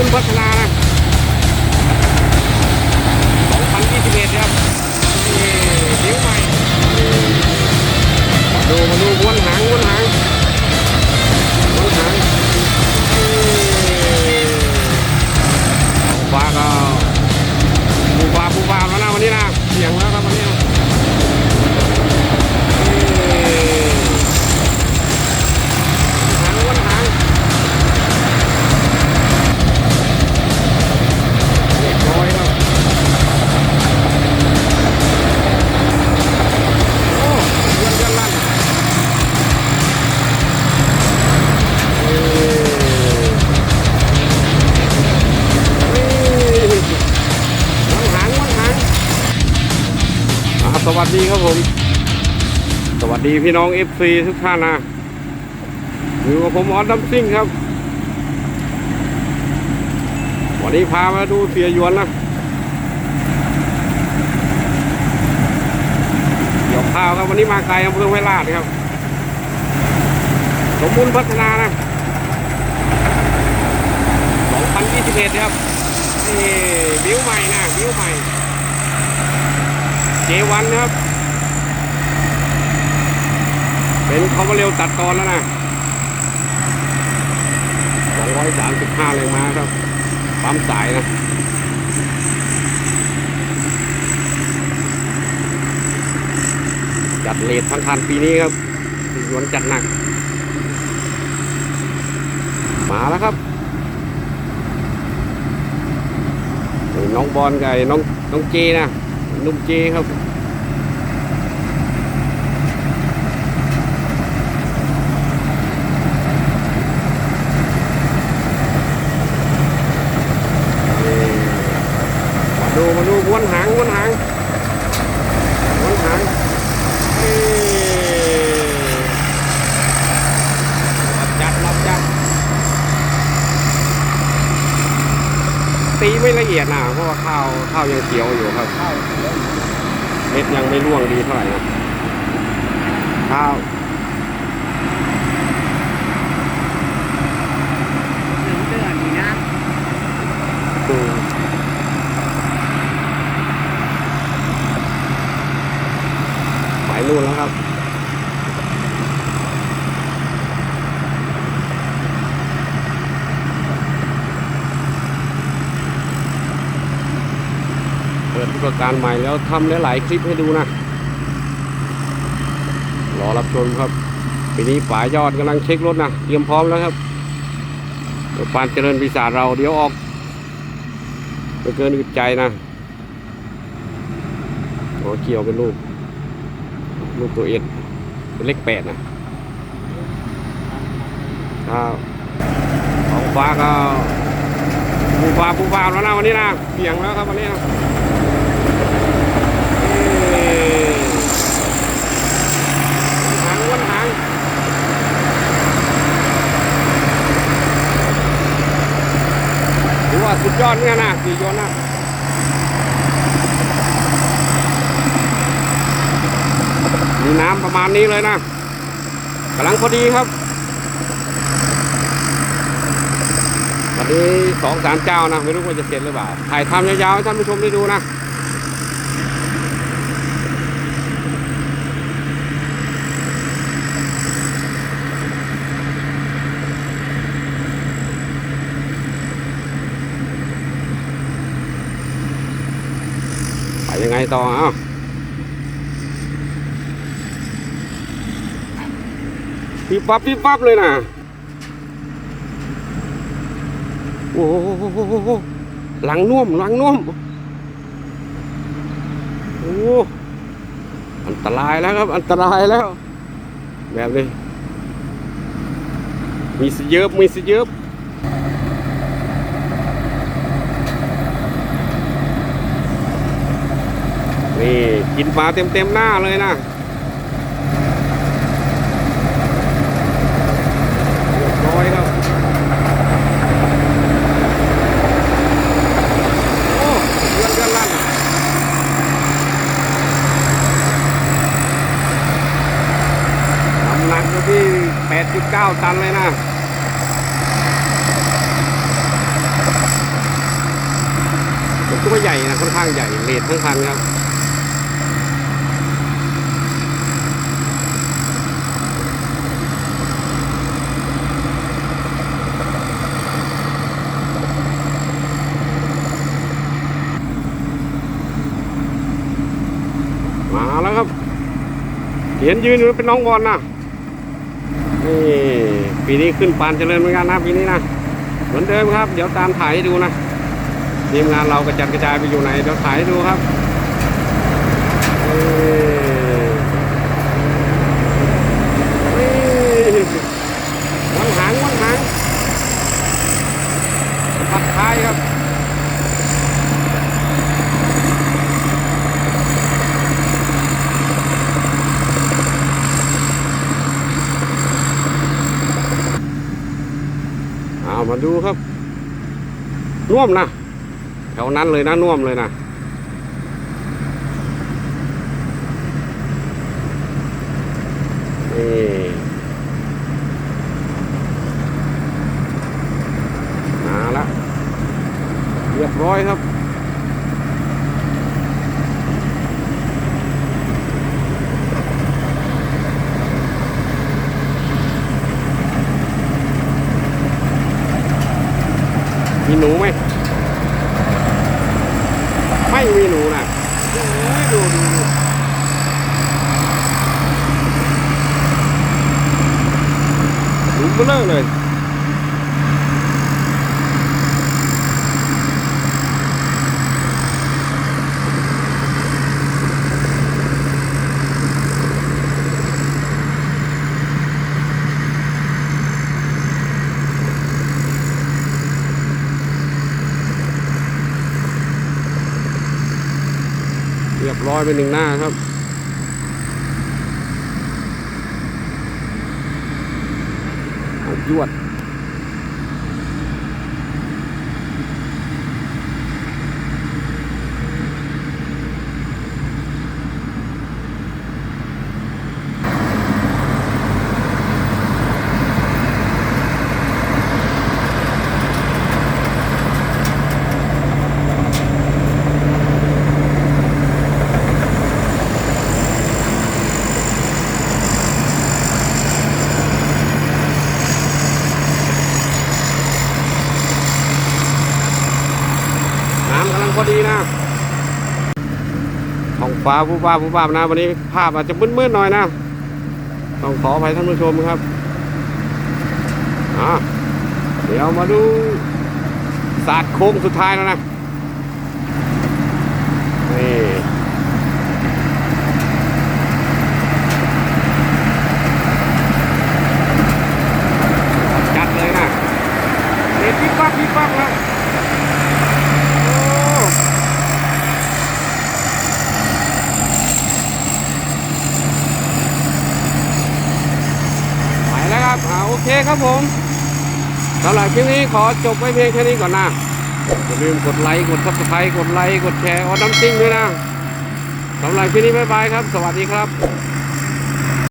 บูรณ์พัฒนานะ2021ครับนี่นิ้วใหม่มาดูมาดูม้วน วัสดีครับผม สวัสดีพี่น้อง FC ทุกท่านนะอยู่กับผมออสดัมซิ่งครับ วันนี้พามาดูเสียยวนนะเกี่ยวข้าครับวันนี้มาไกลอำเภอห้วลาดครับ สมบูรณ์พัฒนานะ2021ครับนี่บิวใหม่นะบิวใหม่ เจวันนะครับ เป็นคอมเบเร็วตัดตอนแล้วนะ 235แรงม้าครับ ปั๊มสายนะจัดเลททั้งคันปีนี้ครับสียวนจัดหนัก มาแล้วครับ น้องบอลกับไอ้น้องน้องเจนะ นุ่มเจครับมาดูมาดูวนหางวนหางวนหางรับจัดรับจัดตีไม่ละเอียดนะเพราะว่าข้าวข้าวยังเขียวอยู่ครับ เม็ดยังไม่ร่วงดีเท่าไหร่นะข้าว เหลืองเดือนนี่นะ อืมไปนู่นแล้วครับ เประการใหม่แล้วทำหลายๆคลิปให้ดูนะ รอรับชมครับปีนี้ป๋ายอดกำลังเช็ครถนะเตรียมพร้อมแล้วครับเดี๋ยวปานเจริญปีศาจเราเดี๋ยวออกไปเกินอึดใจนะโอ้เกี่ยวเป็นรูปรูปตัวเอ็ดเป็นเลขแปดนะถ้าของฟ้าก็ปูฟ้าปูฟ้าแล้วนะวันนี้นะเสียงแล้วครับวันนี้นะเอ้ยหางวันหาง ถือ ว่าสุดยอดเนี่ยนะสี่ยนต์นะมีน้ำประมาณนี้เลยนะกำลังพอดีครับวันนี้สองสามเจ้านะ ไม่รู้ว่าจะเสร็จหรือเปล่าถ่ายทำยาวๆให้ท่านผู้ชมได้ดูนะ ยังไงต่อเอ้าปิ๊บปั๊บปิ๊บปั๊บเลยนะโอ้โหหลังน่วมหลังน่วมโอ้อันตรายแล้วครับ อันตรายแล้ว แบบนี้มีสเยิบมีสเยิบ กินปลาเต็มเต็มๆหน้าเลยนะร้อยครับโอ้เดือนเดือนลั่นน้ำหนักอยู่ที่ 89 ตันเลยนะตัวใหญ่นะค่อนข้างใหญ่เลดทั้งคันครับ มาแล้วครับ เห็นยืนอยู่เป็นน้องบอลนะนี่ปีนี้ขึ้นปานเจริญเหมือนกันนะปีนี้นะเหมือนเดิมครับ เดี๋ยวตามถ่ายให้ดูนะทีมงานเรากระจัดกระจายไปอยู่ไหนเดี๋ยวถ่ายให้ดูครับนี่นี่วันหางวันหางปัดท้ายครับ เอา มาดูครับน่วมนะแถวนั้นเลยนะน่วมเลยนะนี่มาละเรียบร้อยครับ มีหนูไหม ไม่มีหนูนะดูดูดูหนูเบลอเลย รียบร้อยไปหนึ่งหน้าครับ ยวด น้ำกำลังพอดีนะท้องฟ้าผู้บ้าผู้บ้านะ วันนี้ภาพอาจจะมืดๆหน่อยนะ ต้องขออภัยท่านผู้ชมครับอะเดี๋ยวมาดูศาสตร์โค้งสุดท้ายแล้วนะ นี่ จัดเลยนะเด็ดพี่ปั๊บพี่ปั๊บแล้วโอ้ไปแล้วครับอ่าโอ เคครับผมสำหรับคลิปนี้ขอจบไว้เพียงแค่นี้ก่อนนะอย่าลืมกดไลค์กดซับสไครต์กดไลค์กดแชร์ออน้ำซิ่งด้วยนะสำหรับคลิปนี้บ๊ายบายครับ สวัสดีครับ